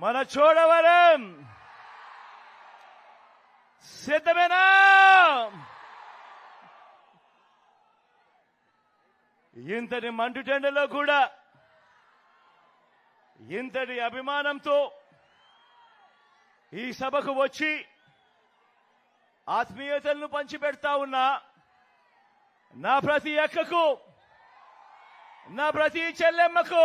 మన చూడవరం. సిద్ధమేనా? ఇంతటి మండుటెండలో కూడా ఇంతటి అభిమానంతో ఈ సభకు వచ్చి ఆత్మీయతలను పంచిపెడతా ఉన్నా నా ప్రతి అక్కకు నా ప్రతి చెల్లెమ్మకు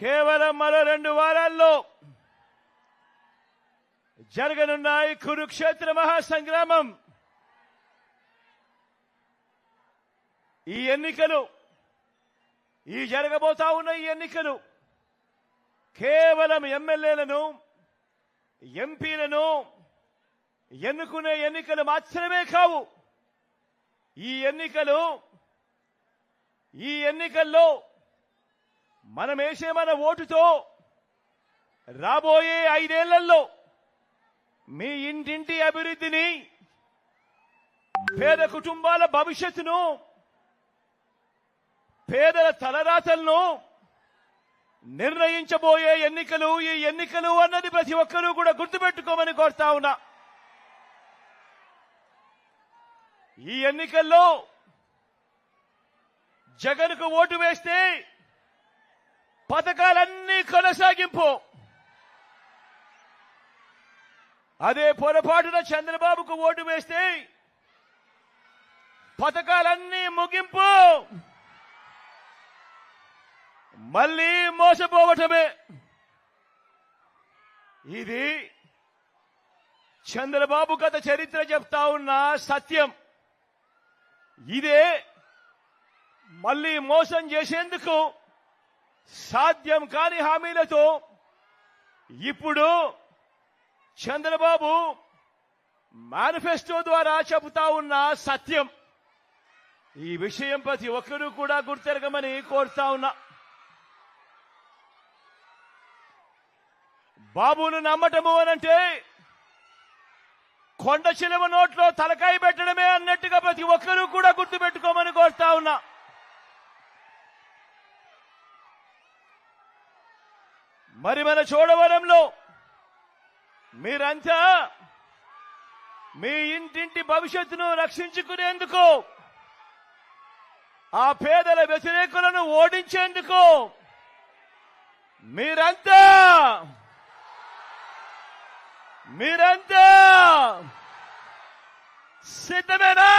కేవలం మరో రెండు వారాల్లో జరగనున్నాయి కురుక్షేత్ర మహాసంగ్రామం ఈ ఎన్నికలు ఈ జరగబోతా ఉన్న ఈ ఎన్నికలు కేవలం ఎమ్మెల్యేలను ఎంపీలను ఎన్నుకునే ఎన్నికలు మాత్రమే కావు. ఈ ఎన్నికలు ఈ ఎన్నికల్లో మనమేసే మన ఓటుతో రాబోయే ఐదేళ్ళలో మీ ఇంటింటి అభివృద్ధిని పేద కుటుంబాల భవిష్యత్తును పేదల తలరాతలను నిర్ణయించబోయే ఎన్నికలు ఈ ఎన్నికలు అన్నది ప్రతి ఒక్కరూ కూడా గుర్తుపెట్టుకోమని కోరుతా ఉన్నా. ఈ ఎన్నికల్లో జగన్కు ఓటు వేస్తే పథకాలన్నీ కొనసాగింపు. అదే పొరపాటున చంద్రబాబుకు ఓటు వేస్తే పథకాలన్నీ ముగింపు. మళ్ళీ మోసపోవటమే. ఇది చంద్రబాబు గత చరిత్ర చెప్తా ఉన్న సత్యం. ఇదే మళ్ళీ మోసం చేసేందుకు సాధ్యం కాని హామీలతో ఇప్పుడు చంద్రబాబు మేనిఫెస్టో ద్వారా చెబుతా ఉన్న సత్యం. ఈ విషయం ప్రతి ఒక్కరూ కూడా గుర్తెరగమని కోరుతా ఉన్నా. బాబును నమ్మటము అనంటే కొండ చిలువ నోట్లో తలకాయ పెట్టడమే అన్నట్టుగా ప్రతి ఒక్కరూ కూడా గుర్తుపెట్టుకోమని కోరుతా ఉన్నా. మరి మన చూడవరంలో మీరంతా మీ ఇంటింటి భవిష్యత్తును రక్షించుకునేందుకు ఆ పేదల వ్యతిరేకులను ఓడించేందుకు మీరంతా మీరంతా సిద్ధమేనా?